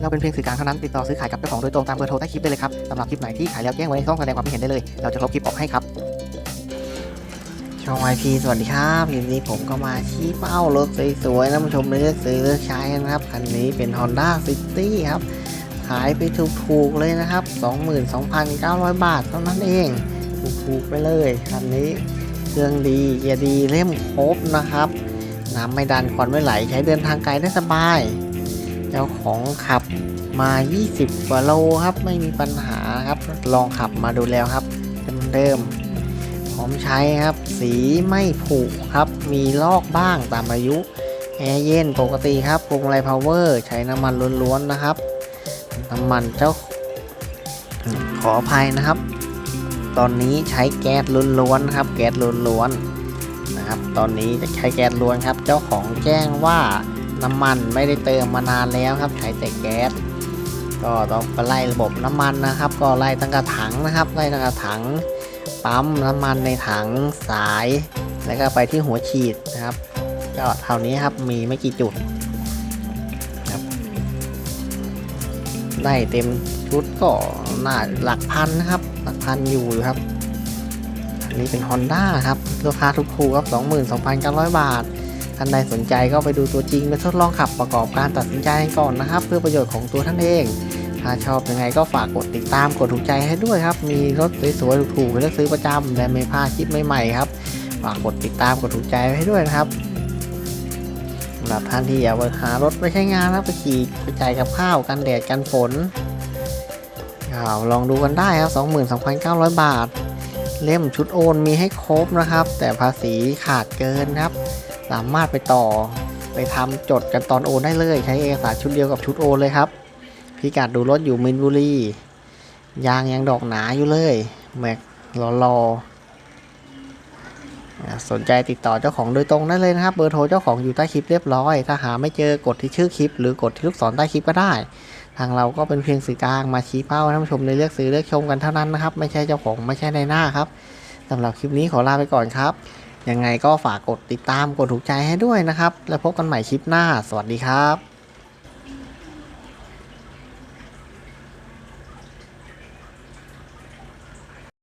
เราเป็นเพียงสื่อกลางเท่านั้นติดต่อซื้อขายกับเจ้าของโดยตรงตามเบอร์โทรใต้คลิปได้เลยครับสำหรับคลิปไหนที่ขายแล้วแจ้งไว้ในช่องแสดงความคิดเห็นได้เลย เราจะลบคลิปออกให้ครับช่อง IP สวัสดีครับวันนี้ผมก็มาชี้เป้ารถสวยๆนะผู้ชมเลือกซื้อเลือกใช้กันนะครับ คันนี้เป็น Honda City ครับ ขายไปถูกๆเลยนะครับ 22,900 บาทเท่านั้นเอง ถูกๆไปเลย คันนี้เครื่องดีเกียร์ดีเล่มครบนะครับ น้ำไม่ดันควันไม่ไหลใช้เดินทางไกลได้สบาย เจ้าของขับมา 20กว่าโลครับ ไม่มีปัญหาครับ ลองขับมาดูแล้วครับเดิมๆพร้อมใช้ครับ สีไม่ผุครับ มีลอกบ้างตามอายุแอร์เย็นปกติครับพวงมาลัยพาวเวอร์ใช้น้ำมันล้วนๆนะครับ น้ำมันเจ้า ขออภัยนะครับ ตอนนี้ใช้แก๊สล้วนๆนะครับ แก๊สล้วนๆนะครับ ตอนนี้จะใช้แก๊สล้วนครับ เจ้าของแจ้งว่า น้ำมันไม่ได้เติมมานานแล้วครับ ใช้แต่แก๊สก็ต้องไปไล่ระบบน้ำมันนะครับ ก็ไล่ตั้งกระถังนะครับ ไล่ตั้งกระถัง ปั๊มน้ำมันในถังสาย แล้วก็ไปที่หัวฉีดนะครับ ก็เท่านี้ครับมีไม่กี่จุดครับได้เต็มชุดก็น่าหลักพันนะครับ หลักพันอยู่ครับอันนี้เป็น Honda ครับราคาถูกๆครับ 22,900 บาท ท่านใดสนใจก็ไปดูตัวจริงไปทดลองขับประกอบการตัดสินใจก่อนนะครับ เพื่อประโยชน์ของตัวท่านเอง ถ้าชอบยังไงก็ฝากกดติดตามกดถูกใจให้ด้วยครับ มีรถสวยๆถูกๆให้เลือกซื้อประจำและไม่พลาดคลิปใหม่ๆครับฝากกดติดตามกดถูกใจให้ด้วยนะครับสำหรับท่านที่อยากหารถไปใช้งานแล้วไปขี่ไปจ่ายกับข้าวกันแดดกันฝนลองดูกันได้ครับ22,900 บาท เล่มชุดโอนมีให้ครบนะครับ แต่ภาษีขาดเกินครับ สามารถไปต่อไปทำจดกันตอนโอนได้เลย ใช้เอกสารชุดเดียวกับชุดโอนเลยครับ พิกัดดูรถอยู่มินบุรียางยังดอกหนาอยู่เลยแม็กรอรอสนใจติดต่อเจ้าของโดยตรงได้เลยนะครับ เบอร์โทรเจ้าของอยู่ใต้คลิปเรียบร้อย ถ้าหาไม่เจอกดที่ชื่อคลิป หรือกดที่ลูกศรใต้คลิปก็ได้ ทางเราก็เป็นเพียงสื่อกลางมาชี้เป้าให้ท่านผู้ชมได้เลือกซื้อเลือกชมกันเท่านั้นนะครับ ไม่ใช่เจ้าของไม่ใช่ในหน้าครับสำหรับคลิปนี้ขอลาไปก่อนครับ ยังไงก็ฝากกดติดตามกดถูกใจให้ด้วยนะครับ แล้วพบกันใหม่คลิปหน้า สวัสดีครับ